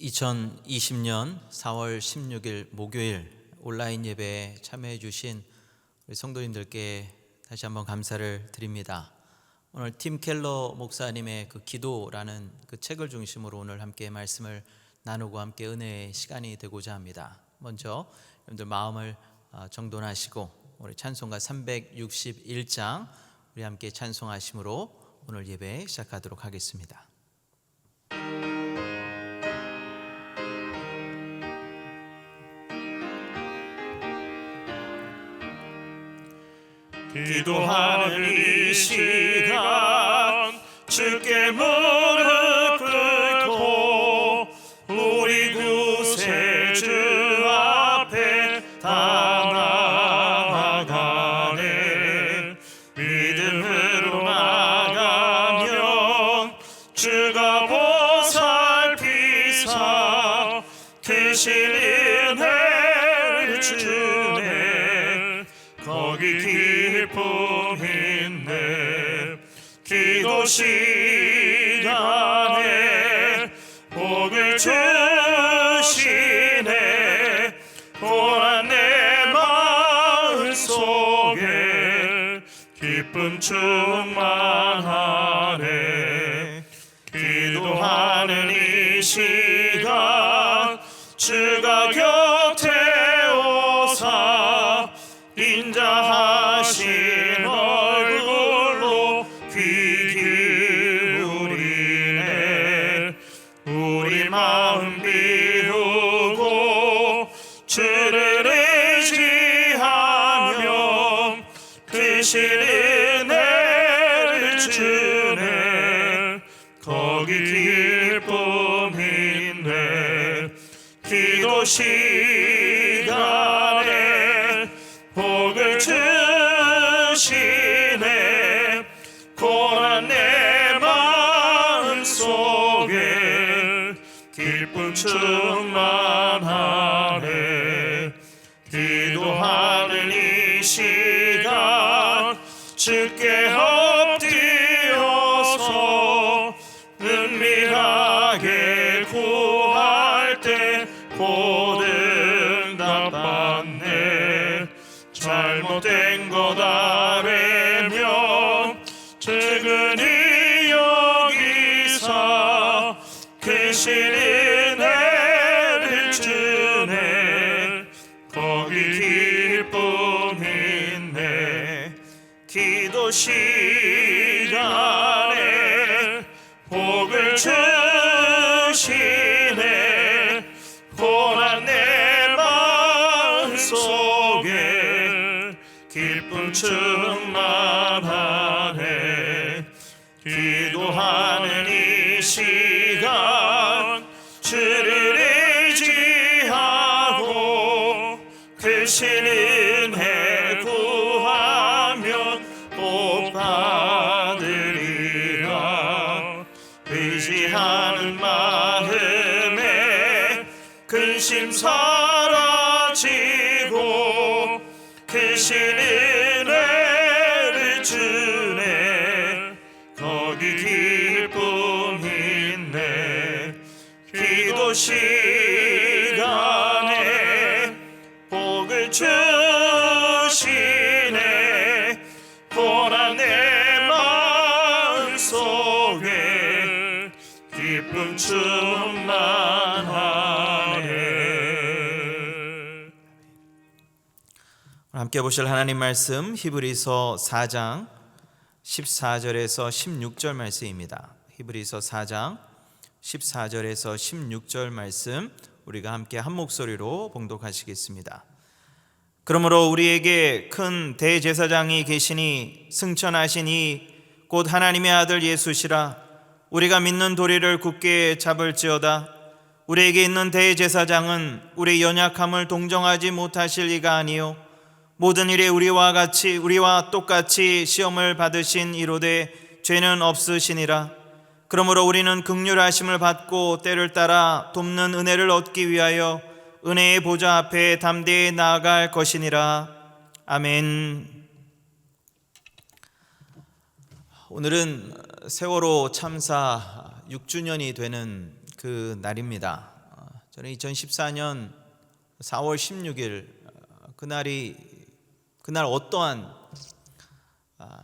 2020년 4월 16일 목요일 온라인 예배에 참여해 주신 우리 성도님들께 다시 한번 감사를 드립니다. 오늘 팀 켈러 목사님의 그 기도라는 그 책을 중심으로 오늘 함께 말씀을 나누고 함께 은혜의 시간이 되고자 합니다. 먼저 여러분들 마음을 어, 정돈하시고 우리 찬송가 361장 우리 함께 찬송하심으로 오늘 예배 시작하도록 하겠습니다. 기도하는 이 시간 주께 무릎 오사 인자하신 얼굴로 귀 기울이네. 우리 마음 비우고 주를 의지하며 크신 은혜를 주네. 거기 기쁨 있네 시간. 주께 엎 기쁨 충만하네 함께 보실 하나님 말씀 히브리서 4장 14절에서 16절 말씀입니다. 히브리서 4장 14절에서 16절 말씀 우리가 함께 한 목소리로 봉독하시겠습니다. 그러므로 우리에게 큰 대제사장이 계시니 승천하시니 곧 하나님의 아들 예수시라 우리가 믿는 도리를 굳게 잡을지어다. 우리에게 있는 대제사장은 우리 연약함을 동정하지 못하실 이가 아니요. 모든 일에 우리와 같이 우리와 똑같이 시험을 받으신 이로되 죄는 없으시니라. 그러므로 우리는 극률하심을 받고 때를 따라 돕는 은혜를 얻기 위하여 은혜의 보좌 앞에 담대히 나아갈 것이니라. 아멘. 오늘은 세월호 참사 6주년이 되는 그 날입니다. 저는 2014년 4월 16일 어, 그날이 그날 어떠한 아,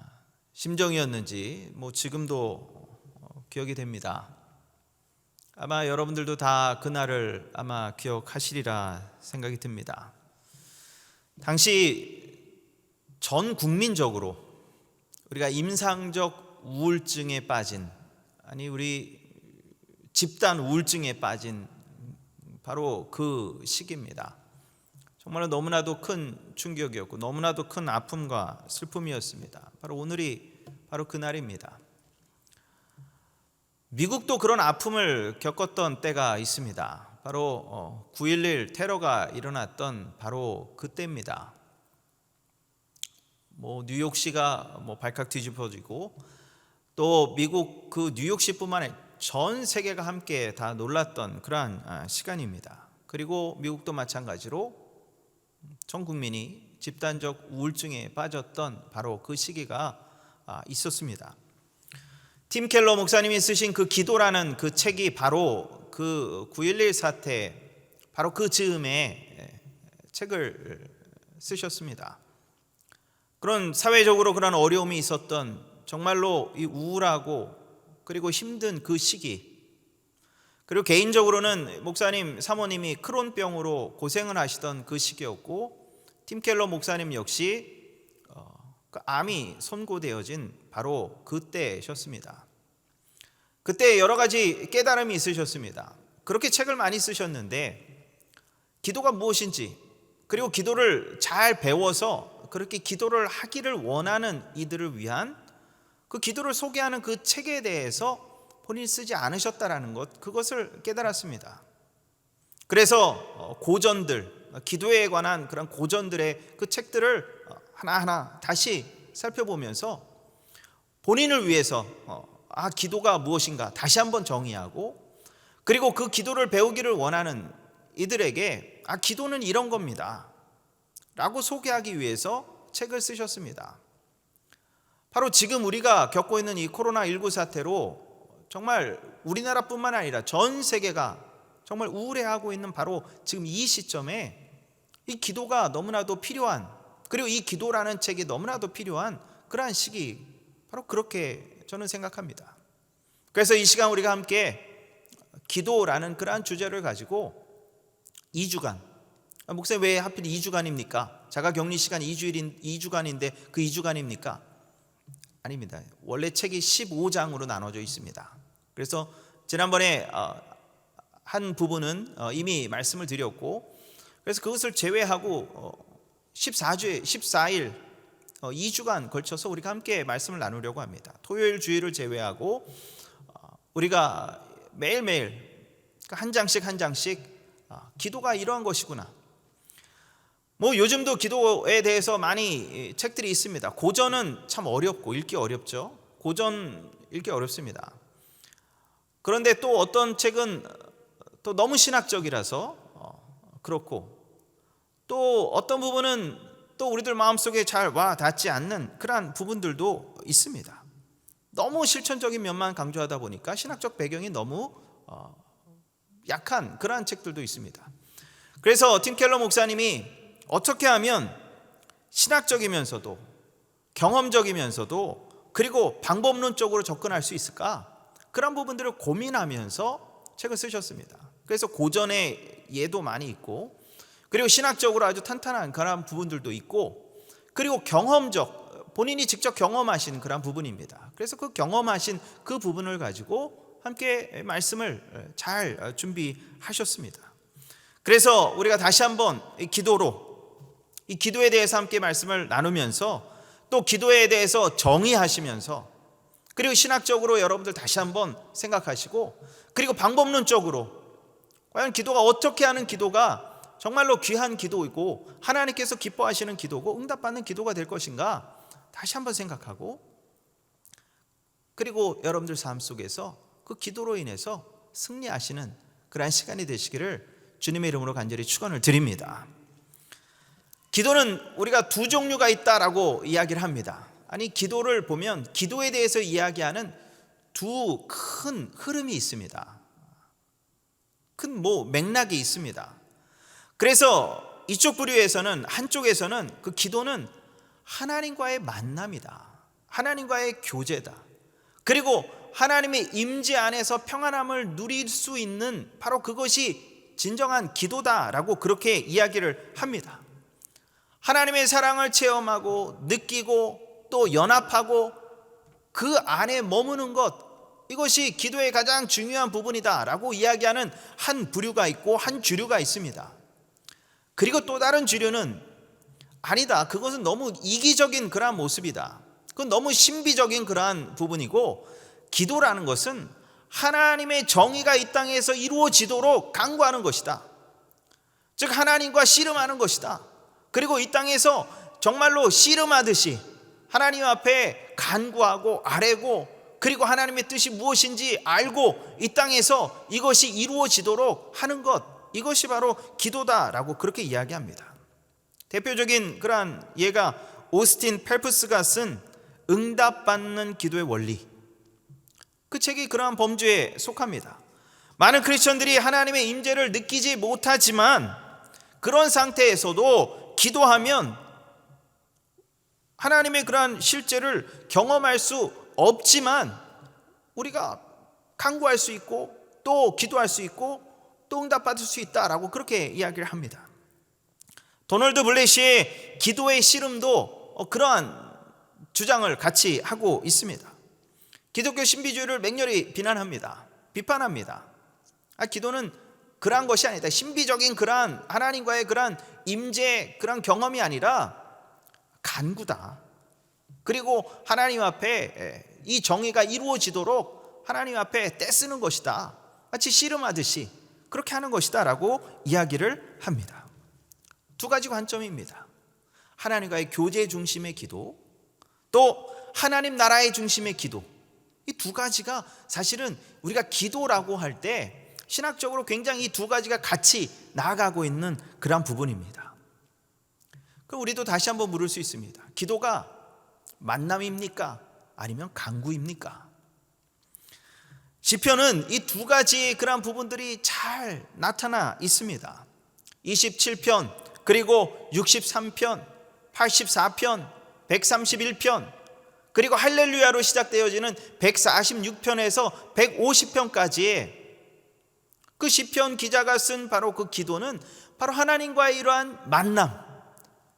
심정이었는지 뭐 지금도 어, 기억이 됩니다. 아마 여러분들도 다 그날을 아마 기억하시리라 생각이 듭니다. 당시 전 국민적으로 우리가 임상적 우울증에 빠진 아니 우리 집단 우울증에 빠진 바로 그 시기입니다. 정말로 너무나도 큰 충격이었고 너무나도 큰 아픔과 슬픔이었습니다. 바로 오늘이 바로 그 날입니다. 미국도 그런 아픔을 겪었던 때가 있습니다. 바로 9.11 테러가 일어났던 바로 그때입니다. 뭐 뉴욕시가 뭐 발칵 뒤집어지고 또 미국 그 뉴욕시뿐만 아니라 전 세계가 함께 다 놀랐던 그러한 아, 시간입니다. 그리고 미국도 마찬가지로 전 국민이 집단적 우울증에 빠졌던 바로 그 시기가 아, 있었습니다. 팀 켈러 목사님이 쓰신 그 기도라는 그 책이 바로 그 9.11 사태 바로 그 즈음에 책을 쓰셨습니다. 그런 사회적으로 그런 어려움이 있었던 정말로 이 우울하고 그리고 힘든 그 시기 그리고 개인적으로는 목사님 사모님이 크론병으로 고생을 하시던 그 시기였고 팀 켈러 목사님 역시 어, 그 암이 선고되어진 바로 그때셨습니다. 그때 여러 가지 깨달음이 있으셨습니다. 그렇게 책을 많이 쓰셨는데 기도가 무엇인지 그리고 기도를 잘 배워서 그렇게 기도를 하기를 원하는 이들을 위한 그 기도를 소개하는 그 책에 대해서 본인이 쓰지 않으셨다라는 것 그것을 깨달았습니다. 그래서 어, 고전들 기도에 관한 그런 고전들의 그 책들을 어, 하나하나 다시 살펴보면서 본인을 위해서 어, 아 기도가 무엇인가 다시 한번 정의하고 그리고 그 기도를 배우기를 원하는 이들에게 아 기도는 이런 겁니다. 라고 소개하기 위해서 책을 쓰셨습니다. 바로 지금 우리가 겪고 있는 이 코로나19 사태로 정말 우리나라뿐만 아니라 전 세계가 정말 우울해하고 있는 바로 지금 이 시점에 이 기도가 너무나도 필요한 그리고 이 기도라는 책이 너무나도 필요한 그러한 시기 바로 그렇게 저는 생각합니다. 그래서 이 시간 우리가 함께 기도라는 그러한 주제를 가지고 2주간 목사님 왜 하필 2주간입니까? 자가 격리 시간 2주일인 2주간인데 그 2주간입니까? 아닙니다. 원래 책이 15장으로 나눠져 있습니다. 그래서 지난번에 어, 한 부분은 어, 이미 말씀을 드렸고 그래서 그것을 제외하고 14주에 14일 2주간 걸쳐서 우리가 함께 말씀을 나누려고 합니다. 토요일 주일을 제외하고 어, 우리가 매일매일 한 장씩 한 장씩 기도가 이러한 것이구나. 뭐 요즘도 기도에 대해서 많이 책들이 있습니다. 고전은 참 어렵고 읽기 어렵죠. 고전 읽기 어렵습니다. 그런데 또 어떤 책은 또 너무 신학적이라서 어, 그렇고 또 어떤 부분은 또 우리들 마음속에 잘 와 닿지 않는 그러한 부분들도 있습니다. 너무 실천적인 면만 강조하다 보니까 신학적 배경이 너무 어, 약한 그러한 책들도 있습니다. 그래서 팀 켈러 목사님이 어떻게 하면 신학적이면서도 경험적이면서도 그리고 방법론적으로 접근할 수 있을까? 그런 부분들을 고민하면서 책을 쓰셨습니다. 그래서 고전의 예도 많이 있고 그리고 신학적으로 아주 탄탄한 그런 부분들도 있고 그리고 경험적 본인이 직접 경험하신 그런 부분입니다. 그래서 그 경험하신 그 부분을 가지고 함께 말씀을 잘 준비하셨습니다. 그래서 우리가 다시 한번 기도로 이 기도에 대해서 함께 말씀을 나누면서 또 기도에 대해서 정의하시면서 그리고 신학적으로 여러분들 다시 한번 생각하시고 그리고 방법론적으로 과연 기도가 어떻게 하는 기도가 정말로 귀한 기도이고 하나님께서 기뻐하시는 기도고 응답받는 기도가 될 것인가 다시 한번 생각하고 그리고 여러분들 삶 속에서 그 기도로 인해서 승리하시는 그러한 시간이 되시기를 주님의 이름으로 간절히 축원을 드립니다. 기도는 우리가 두 종류가 있다라고 이야기를 합니다. 아니 기도를 보면 기도에 대해서 이야기하는 두 큰 흐름이 있습니다. 큰 뭐 맥락이 있습니다. 그래서 이쪽 부류에서는 한쪽에서는 그 기도는 하나님과의 만남이다. 하나님과의 교제다. 그리고 하나님의 임재 안에서 평안함을 누릴 수 있는 바로 그것이 진정한 기도다라고 그렇게 이야기를 합니다. 하나님의 사랑을 체험하고 느끼고 또 연합하고 그 안에 머무는 것 이것이 기도의 가장 중요한 부분이다라고 이야기하는 한 부류가 있고 한 주류가 있습니다. 그리고 또 다른 주류는 아니다. 그것은 너무 이기적인 그러한 모습이다. 그건 너무 신비적인 그러한 부분이고 기도라는 것은 하나님의 정의가 이 땅에서 이루어지도록 강구하는 것이다. 즉 하나님과 씨름하는 것이다. 그리고 이 땅에서 정말로 씨름하듯이 하나님 앞에 간구하고 아뢰고 그리고 하나님의 뜻이 무엇인지 알고 이 땅에서 이것이 이루어지도록 하는 것 이것이 바로 기도다라고 그렇게 이야기합니다. 대표적인 그러한 예가 오스틴 펠프스가 쓴 응답받는 기도의 원리 그 책이 그러한 범주에 속합니다. 많은 크리스천들이 하나님의 임재를 느끼지 못하지만 그런 상태에서도 기도하면 하나님의 그러한 실제를 경험할 수 없지만 우리가 강구할 수 있고 또 기도할 수 있고 또 응답받을 수 있다라고 그렇게 이야기를 합니다. 도널드 블레시의 기도의 씨름도 어, 그러한 주장을 같이 하고 있습니다. 기독교 신비주의를 맹렬히 비난합니다. 비판합니다. 아, 기도는 그러한 것이 아니다. 신비적인 그러한 하나님과의 그러한 임재 그런 경험이 아니라 간구다. 그리고 하나님 앞에 이 정의가 이루어지도록 하나님 앞에 떼쓰는 것이다. 마치 씨름하듯이 그렇게 하는 것이다라고 이야기를 합니다. 두 가지 관점입니다. 하나님과의 교제 중심의 기도, 또 하나님 나라의 중심의 기도. 이 두 가지가 사실은 우리가 기도라고 할 때 신학적으로 굉장히 이 두 가지가 같이 나아가고 있는 그런 부분입니다. 그럼 우리도 다시 한번 물을 수 있습니다. 기도가 만남입니까? 아니면 강구입니까? 시편은 이 두 가지 그런 부분들이 잘 나타나 있습니다. 27편 그리고 63편, 84편, 131편 그리고 할렐루야로 시작되어지는 146편에서 150편까지의 그 시편 기자가 쓴 바로 그 기도는 바로 하나님과의 이러한 만남,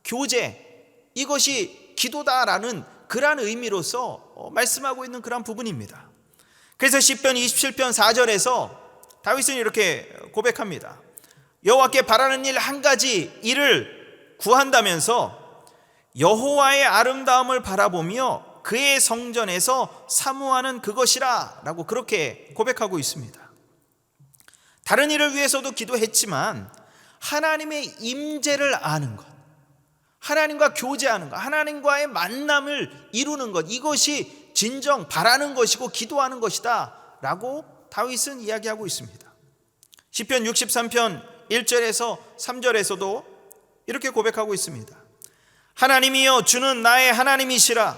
교제 이것이 기도다라는 그러한 의미로서 어, 말씀하고 있는 그러한 부분입니다. 그래서 시편 27편 4절에서 다윗은 이렇게 고백합니다. 여호와께 바라는 일 한 가지 일을 구한다면서 여호와의 아름다움을 바라보며 그의 성전에서 사모하는 그것이라라고 그렇게 고백하고 있습니다. 다른 일을 위해서도 기도했지만 하나님의 임재를 아는 것, 하나님과 교제하는 것, 하나님과의 만남을 이루는 것 이것이 진정 바라는 것이고 기도하는 것이다라고 다윗은 이야기하고 있습니다. 시편 63편 1절에서 3절에서도 이렇게 고백하고 있습니다. 하나님이여 주는 나의 하나님이시라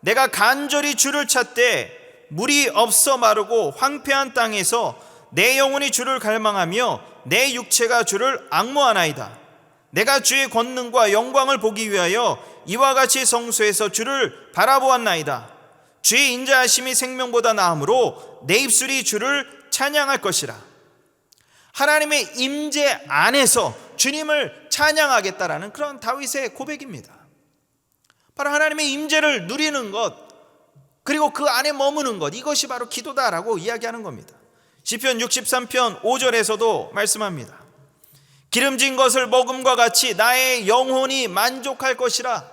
내가 간절히 주를 찾되 물이 없어 마르고 황폐한 땅에서 내 영혼이 주를 갈망하며 내 육체가 주를 악모하나이다. 내가 주의 권능과 영광을 보기 위하여 이와 같이 성소에서 주를 바라보았나이다. 주의 인자하심이 생명보다 나음으로 내 입술이 주를 찬양할 것이라. 하나님의 임재 안에서 주님을 찬양하겠다라는 그런 다윗의 고백입니다. 바로 하나님의 임재를 누리는 것 그리고 그 안에 머무는 것 이것이 바로 기도다라고 이야기하는 겁니다. 시편 63편 5절에서도 말씀합니다. 기름진 것을 먹음과 같이 나의 영혼이 만족할 것이라.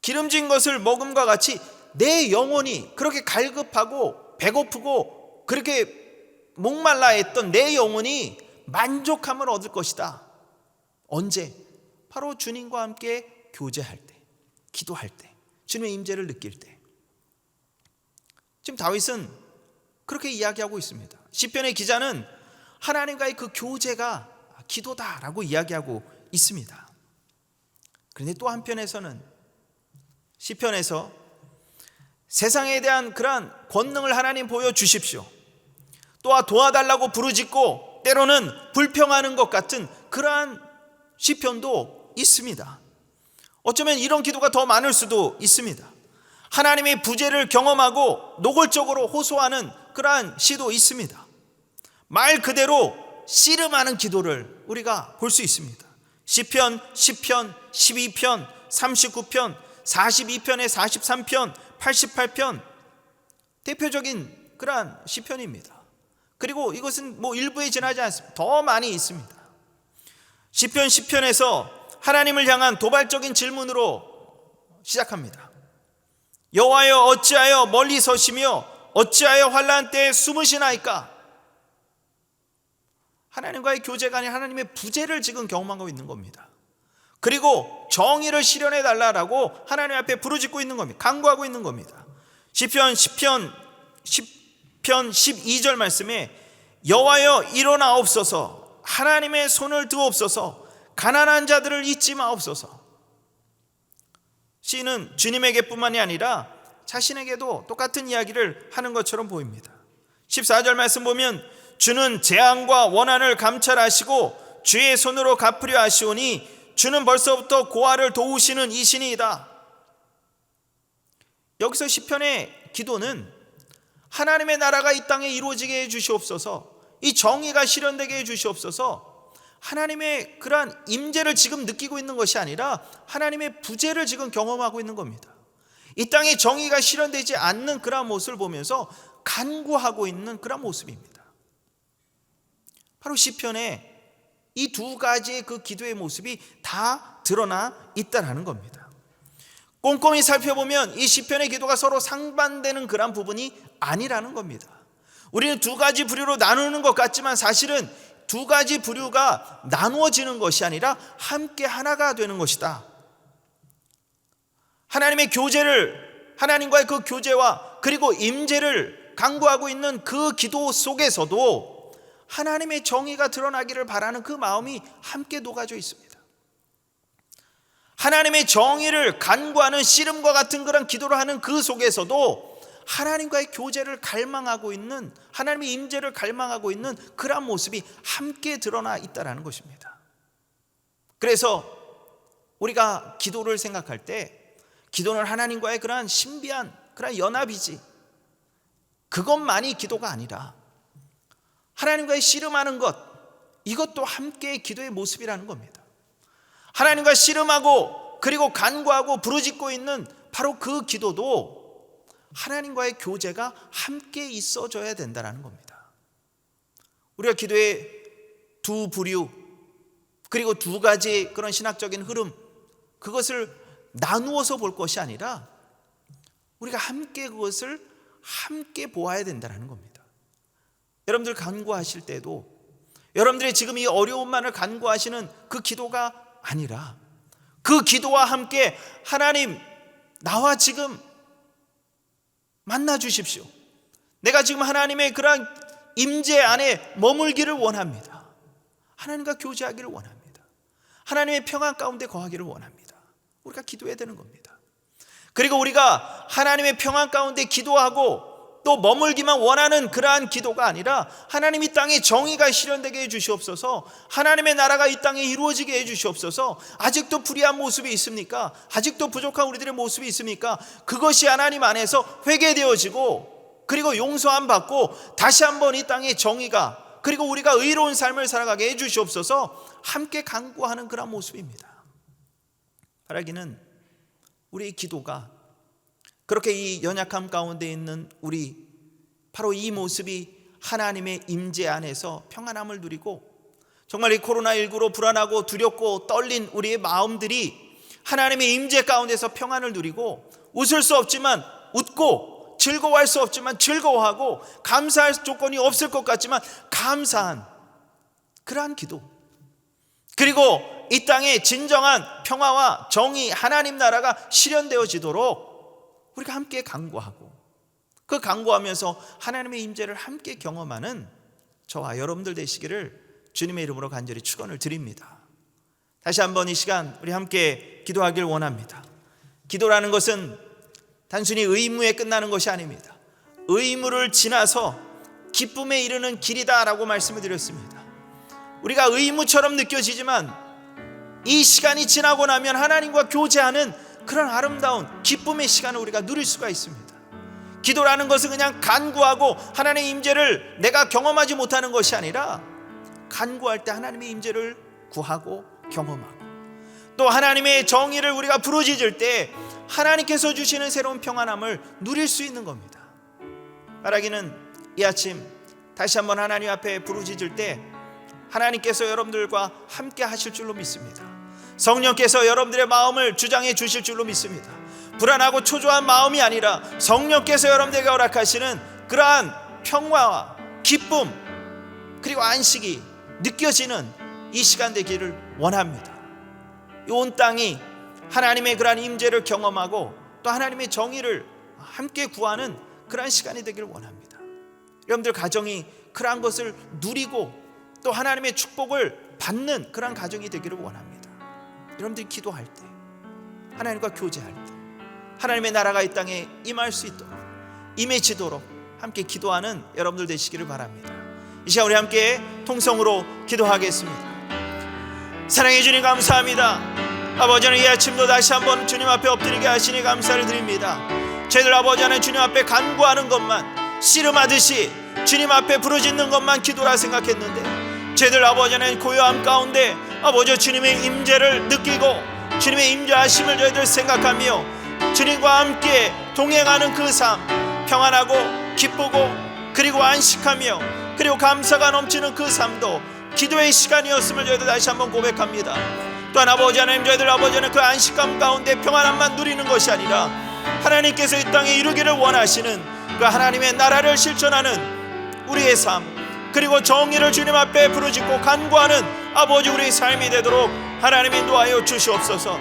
기름진 것을 먹음과 같이 내 영혼이 그렇게 갈급하고 배고프고 그렇게 목말라 했던 내 영혼이 만족함을 얻을 것이다. 언제? 바로 주님과 함께 교제할 때, 기도할 때, 주님의 임재를 느낄 때. 지금 다윗은 그렇게 이야기하고 있습니다. 시편의 기자는 하나님과의 그 교제가 기도다라고 이야기하고 있습니다. 그런데 또 한편에서는 시편에서 세상에 대한 그러한 권능을 하나님 보여 주십시오. 또 도와달라고 부르짖고 때로는 불평하는 것 같은 그러한 시편도 있습니다. 어쩌면 이런 기도가 더 많을 수도 있습니다. 하나님의 부재를 경험하고 노골적으로 호소하는 그러한 시도 있습니다. 말 그대로 씨름하는 기도를 우리가 볼 수 있습니다. 시편 10편, 12편, 39편, 42편에 43편, 88편 대표적인 그러한 시편입니다. 그리고 이것은 뭐 일부에 지나지 않습니다. 더 많이 있습니다. 시편 10편에서 하나님을 향한 도발적인 질문으로 시작합니다. 여호와여 어찌하여 멀리 서시며 어찌하여 환란 때에 숨으시나이까? 하나님과의 교제가 아닌 하나님의 부재를 지금 경험하고 있는 겁니다. 그리고 정의를 실현해 달라라고 하나님 앞에 부르짖고 있는 겁니다. 강구하고 있는 겁니다. 시편 10편 10편 12절 말씀에 여호와여 일어나옵소서 하나님의 손을 드옵소서 가난한 자들을 잊지 마옵소서. 시인은 주님에게뿐만이 아니라 자신에게도 똑같은 이야기를 하는 것처럼 보입니다. 14절 말씀 보면 주는 재앙과 원한을 감찰하시고 주의 손으로 갚으려 하시오니 주는 벌써부터 고아를 도우시는 이신이다. 여기서 시편의 기도는 하나님의 나라가 이 땅에 이루어지게 해 주시옵소서. 이 정의가 실현되게 해 주시옵소서. 하나님의 그러한 임재를 지금 느끼고 있는 것이 아니라 하나님의 부재를 지금 경험하고 있는 겁니다. 이 땅에 정의가 실현되지 않는 그러한 모습을 보면서 간구하고 있는 그러한 모습입니다. 바로 시편에 이 두 가지의 그 기도의 모습이 다 드러나 있다라는 겁니다. 꼼꼼히 살펴보면 이 시편의 기도가 서로 상반되는 그런 부분이 아니라는 겁니다. 우리는 두 가지 부류로 나누는 것 같지만 사실은 두 가지 부류가 나누어지는 것이 아니라 함께 하나가 되는 것이다. 하나님의 교제를 하나님과의 그 교제와 그리고 임재를 강구하고 있는 그 기도 속에서도 하나님의 정의가 드러나기를 바라는 그 마음이 함께 녹아져 있습니다. 하나님의 정의를 간구하는 씨름과 같은 그런 기도를 하는 그 속에서도 하나님과의 교제를 갈망하고 있는 하나님의 임재를 갈망하고 있는 그러한 모습이 함께 드러나 있다라는 것입니다. 그래서 우리가 기도를 생각할 때 기도는 하나님과의 그러한 신비한 그러한 연합이지 그것만이 기도가 아니라 하나님과의 씨름하는 것 이것도 함께 기도의 모습이라는 겁니다. 하나님과 씨름하고 그리고 간구하고 부르짖고 있는 바로 그 기도도 하나님과의 교제가 함께 있어져야 된다는 겁니다. 우리가 기도의 두 부류 그리고 두 가지 그런 신학적인 흐름 그것을 나누어서 볼 것이 아니라 우리가 함께 그것을 함께 보아야 된다는 겁니다. 여러분들 간구하실 때도 여러분들이 지금 이 어려움만을 간구하시는 그 기도가 아니라 그 기도와 함께 하나님 나와 지금 만나 주십시오. 내가 지금 하나님의 그러한 임재 안에 머물기를 원합니다. 하나님과 교제하기를 원합니다. 하나님의 평안 가운데 거하기를 원합니다. 우리가 기도해야 되는 겁니다. 그리고 우리가 하나님의 평안 가운데 기도하고 또 머물기만 원하는 그러한 기도가 아니라 하나님 이 땅에 정의가 실현되게 해 주시옵소서. 하나님의 나라가 이 땅에 이루어지게 해 주시옵소서. 아직도 불의한 모습이 있습니까? 아직도 부족한 우리들의 모습이 있습니까? 그것이 하나님 안에서 회개되어지고 그리고 용서함 받고 다시 한번 이 땅에 정의가 그리고 우리가 의로운 삶을 살아가게 해 주시옵소서. 함께 간구하는 그런 모습입니다. 바라기는 우리 기도가 그렇게 이 연약함 가운데 있는 우리 바로 이 모습이 하나님의 임재 안에서 평안함을 누리고 정말 이 코로나19로 불안하고 두렵고 떨린 우리의 마음들이 하나님의 임재 가운데서 평안을 누리고 웃을 수 없지만 웃고 즐거워할 수 없지만 즐거워하고 감사할 조건이 없을 것 같지만 감사한 그러한 기도 그리고 이 땅에 진정한 평화와 정의 하나님 나라가 실현되어지도록 우리가 함께 강구하고 그 강구하면서 하나님의 임재를 함께 경험하는 저와 여러분들 되시기를 주님의 이름으로 간절히 축원을 드립니다. 다시 한번 이 시간 우리 함께 기도하길 원합니다. 기도라는 것은 단순히 의무에 끝나는 것이 아닙니다. 의무를 지나서 기쁨에 이르는 길이다라고 말씀을 드렸습니다. 우리가 의무처럼 느껴지지만 이 시간이 지나고 나면 하나님과 교제하는 그런 아름다운 기쁨의 시간을 우리가 누릴 수가 있습니다. 기도라는 것은 그냥 간구하고 하나님의 임재를 내가 경험하지 못하는 것이 아니라 간구할 때 하나님의 임재를 구하고 경험하고 또 하나님의 정의를 우리가 부르짖을 때 하나님께서 주시는 새로운 평안함을 누릴 수 있는 겁니다. 말하기는 이 아침 다시 한번 하나님 앞에 부르짖을 때 하나님께서 여러분들과 함께 하실 줄로 믿습니다. 성령께서 여러분들의 마음을 주장해 주실 줄로 믿습니다. 불안하고 초조한 마음이 아니라 성령께서 여러분들에게 허락하시는 그러한 평화와 기쁨 그리고 안식이 느껴지는 이 시간 되기를 원합니다. 이 온 땅이 하나님의 그러한 임재를 경험하고 또 하나님의 정의를 함께 구하는 그러한 시간이 되기를 원합니다. 여러분들 가정이 그러한 것을 누리고 또 하나님의 축복을 받는 그러한 가정이 되기를 원합니다. 여러분들이 기도할 때 하나님과 교제할 때 하나님의 나라가 이 땅에 임할 수 있도록 임해지도록 함께 기도하는 여러분들 되시기를 바랍니다. 이 시간 우리 함께 통성으로 기도하겠습니다. 사랑해 주님 감사합니다. 아버지는 이 아침도 다시 한번 주님 앞에 엎드리게 하시니 감사를 드립니다. 저희들 아버지 하나님 주님 앞에 간구하는 것만 씨름하듯이 주님 앞에 부르짖는 것만 기도라 생각했는데 저희들 아버지 하나님 고요함 가운데 아버지 주님의 임재를 느끼고 주님의 임재하심을 저희들 생각하며 주님과 함께 동행하는 그 삶 평안하고 기쁘고 그리고 안식하며 그리고 감사가 넘치는 그 삶도 기도의 시간이었음을 저희들 다시 한번 고백합니다. 또한 아버지 하나님 저희들 아버지는 그 안식감 가운데 평안함만 누리는 것이 아니라 하나님께서 이 땅에 이루기를 원하시는 그 하나님의 나라를 실천하는 우리의 삶 그리고 정의를 주님 앞에 부르짖고 간구하는 아버지 우리의 삶이 되도록 하나님 인도하여 주시옵소서.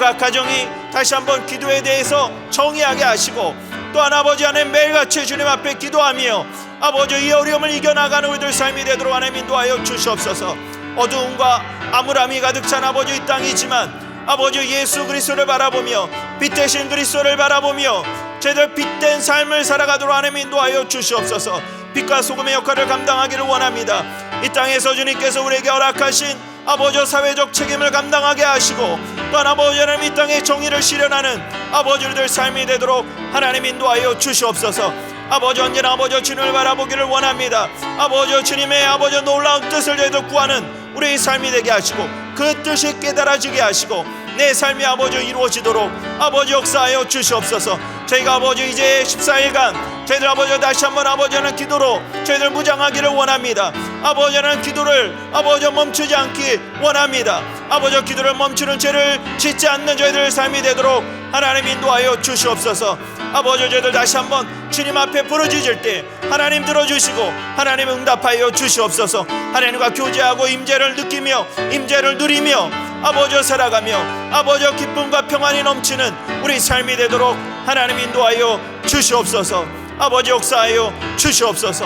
각 가정이 다시 한번 기도에 대해서 정의하게 하시고 또한 아버지 하나님 매일같이 주님 앞에 기도하며 아버지 이 어려움을 이겨나가는 우리들 삶이 되도록 하나님 인도하여 주시옵소서. 어두움과 암울함이 가득 찬 아버지 이 땅이지만 아버지 예수 그리스도를 바라보며 빛 대신 그리스도를 바라보며 제들 빛된 삶을 살아가도록 하나님 인도하여 주시옵소서 빛과 소금의 역할을 감당하기를 원합니다. 이 땅에서 주님께서 우리에게 허락하신 아버지 사회적 책임을 감당하게 하시고 또한 아버지 하나님 이 땅의 정의를 실현하는 아버지들 삶이 되도록 하나님 인도하여 주시옵소서. 아버지 언제나 아버지 주님을 바라보기를 원합니다. 아버지 주님의 아버지 놀라운 뜻을 저희들 구하는 우리의 삶이 되게 하시고 그 뜻이 깨달아지게 하시고 내 삶이 아버지 이루어지도록 아버지 역사하여 주시옵소서. 저희가 아버지 이제 14일간 저희들 아버지 다시 한번 아버지는 기도로 저희들 무장하기를 원합니다. 아버지는 기도를 아버지 멈추지 않기 원합니다. 아버지 기도를 멈추는 죄를 짓지 않는 저희들 삶이 되도록 하나님 인도하여 주시옵소서. 아버지 저희들 다시 한번 주님 앞에 부르짖을 때 하나님 들어주시고 하나님 응답하여 주시옵소서. 하나님과 교제하고 임재를 느끼며 임재를 누리며 아버지 살아가며 아버지 기쁨과 평안이 넘치는 우리 삶이 되도록 하나님 인도하여 주시옵소서 아버지 역사하여 주시옵소서.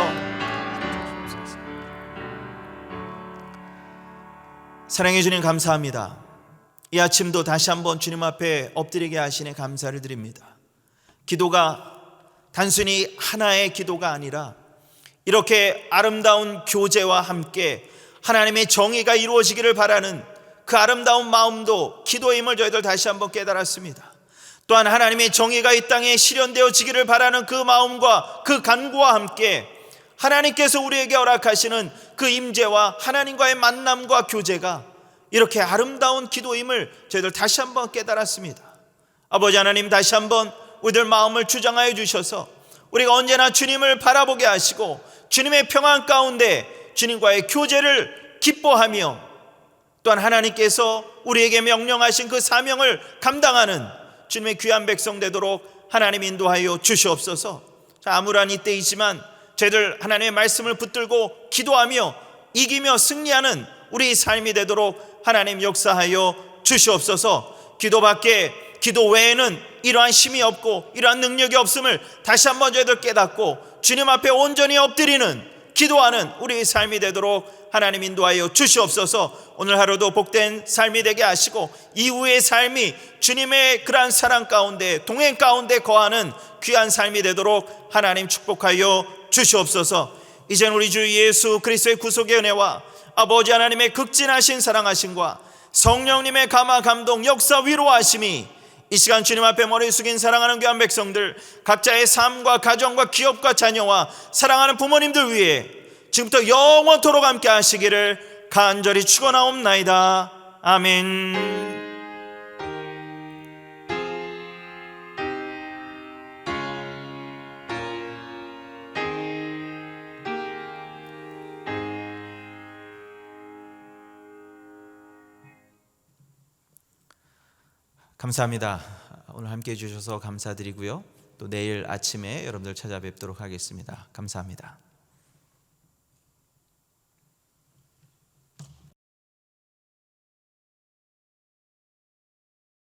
사랑해 주님 감사합니다. 이 아침도 다시 한번 주님 앞에 엎드리게 하시니 감사를 드립니다. 기도가 단순히 하나의 기도가 아니라 이렇게 아름다운 교제와 함께 하나님의 정의가 이루어지기를 바라는 그 아름다운 마음도 기도임을 저희들 다시 한번 깨달았습니다. 또한 하나님의 정의가 이 땅에 실현되어지기를 바라는 그 마음과 그 간구와 함께 하나님께서 우리에게 허락하시는 그 임재와 하나님과의 만남과 교제가 이렇게 아름다운 기도임을 저희들 다시 한번 깨달았습니다. 아버지 하나님 다시 한번 우리들 마음을 주장하여 주셔서 우리가 언제나 주님을 바라보게 하시고 주님의 평안 가운데 주님과의 교제를 기뻐하며 또한 하나님께서 우리에게 명령하신 그 사명을 감당하는 주님의 귀한 백성 되도록 하나님 인도하여 주시옵소서. 자, 암울한 이때이지만 저희들 하나님의 말씀을 붙들고 기도하며 이기며 승리하는 우리 삶이 되도록 하나님 역사하여 주시옵소서. 기도밖에 기도 외에는 이러한 힘이 없고 이러한 능력이 없음을 다시 한번 저희들 깨닫고 주님 앞에 온전히 엎드리는 기도하는 우리의 삶이 되도록 하나님 인도하여 주시옵소서. 오늘 하루도 복된 삶이 되게 하시고 이후의 삶이 주님의 그러한 사랑 가운데 동행 가운데 거하는 귀한 삶이 되도록 하나님 축복하여 주시옵소서. 이젠 우리 주 예수 그리스도의 구속의 은혜와 아버지 하나님의 극진하신 사랑하심과 성령님의 감화 감동 역사 위로하심이 이 시간 주님 앞에 머리 숙인 사랑하는 귀한 백성들 각자의 삶과 가정과 기업과 자녀와 사랑하는 부모님들 위해 지금부터 영원토록 함께 하시기를 간절히 축원하옵나이다. 아멘. 감사합니다. 오늘 함께 해주셔서 감사드리고요. 또 내일 아침에 여러분들 찾아뵙도록 하겠습니다. 감사합니다.